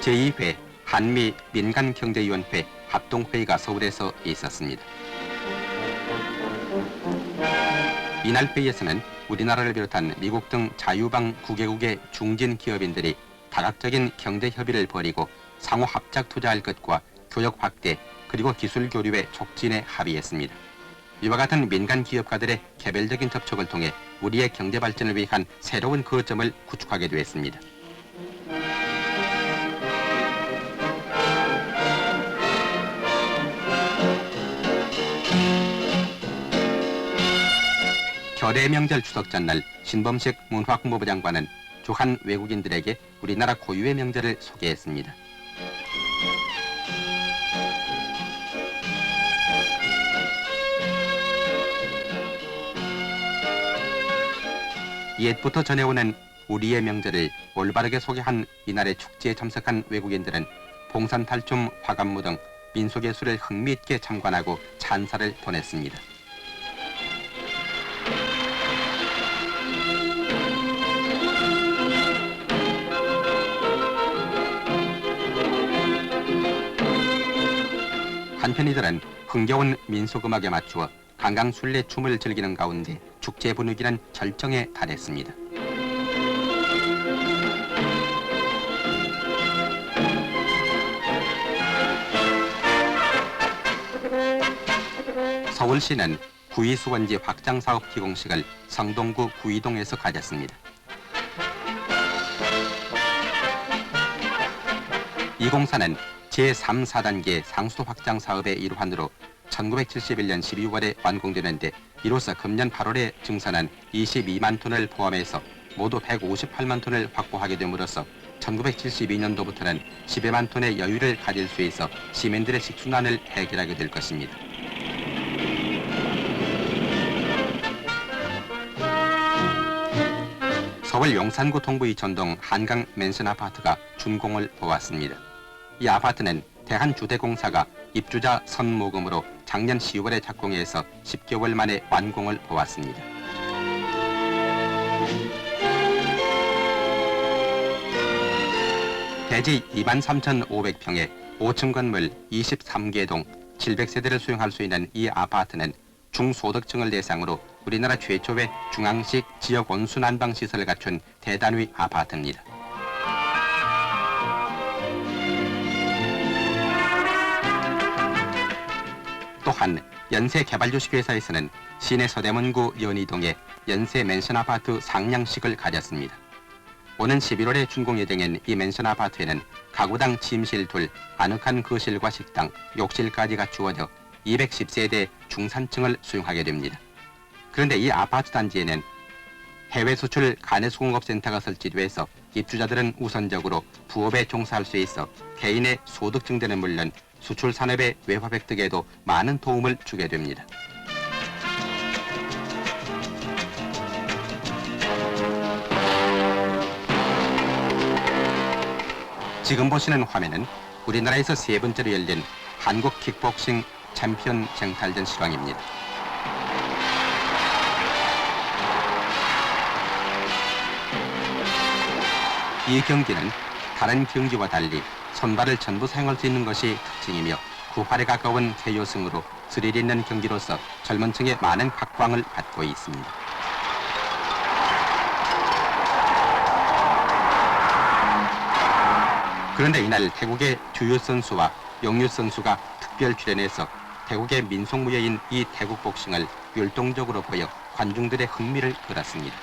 제2회 한미 민간경제위원회 합동회의가 서울에서 있었습니다. 이날 회의에서는 우리나라를 비롯한 미국 등 자유방 9개국의 중진 기업인들이 다각적인 경제 협의를 벌이고 상호 합작 투자할 것과 교역 확대 그리고 기술 교류의 촉진에 합의했습니다. 이와 같은 민간 기업가들의 개별적인 접촉을 통해 우리의 경제 발전을 위한 새로운 거점을 구축하게 되었습니다. 결의 명절 추석 전날 신범식 문화홍보부 장관은 주한 외국인들에게 우리나라 고유의 명절을 소개했습니다. 옛부터 전해오는 우리의 명절을 올바르게 소개한 이날의 축제에 참석한 외국인들은 봉산 탈춤, 화관무 등 민속예술을 흥미있게 참관하고 찬사를 보냈습니다. 한편 이들은 흥겨운 민속음악에 맞추어 강강술래 춤을 즐기는 가운데 축제 분위기는 절정에 달했습니다. 서울시는 구의수원지 확장사업 기공식을 성동구 구의동에서 가졌습니다. 이 공사는 제3, 4단계 상수 확장 사업의 일환으로 1971년 12월에 완공되는데 이로써 금년 8월에 증산한 22만 톤을 포함해서 모두 158만 톤을 확보하게 됨으로써 1972년도부터는 12만 톤의 여유를 가질 수 있어 시민들의 식순환을 해결하게 될 것입니다. 서울 용산구 동부의 전동 한강 맨션 아파트가 준공을 보았습니다. 이 아파트는 대한주대공사가 입주자 선모금으로 작년 10월에 착공해서 10개월 만에 완공을 보았습니다. 대지 2만 3,500평에 5층 건물 23개 동 700세대를 수용할 수 있는 이 아파트는 중소득층을 대상으로 우리나라 최초의 중앙식 지역 온수 난방 시설을 갖춘 대단위 아파트입니다. 또한 연세 개발주식회사에서는 시내 서대문구 연희동에 연세 맨션 아파트 상냥식을 가졌습니다. 오는 11월에 준공 예정인 이 맨션 아파트에는 가구당 침실 둘, 아늑한 거실과 식당, 욕실까지 갖추어져 210세대 중산층을 수용하게 됩니다. 그런데 이 아파트 단지에는 해외 수출 간해수공업센터가 설치돼서 입주자들은 우선적으로 부업에 종사할 수 있어 개인의 소득 증대는 물론 수출 산업의 외화 획득에도 많은 도움을 주게 됩니다. 지금 보시는 화면은 우리나라에서 세 번째로 열린 한국 킥복싱 챔피언 쟁탈전 실황입니다. 이 경기는 다른 경기와 달리 손발을 전부 사용할 수 있는 것이 특징이며 구활에 가까운 KO승으로 스릴 있는 경기로서 젊은 층의 많은 각광을 받고 있습니다. 그런데 이날 태국의 주유 선수와 영유 선수가 특별 출연해서 태국의 민속무예인 이 태국 복싱을 율동적으로 보여 관중들의 흥미를 끌었습니다.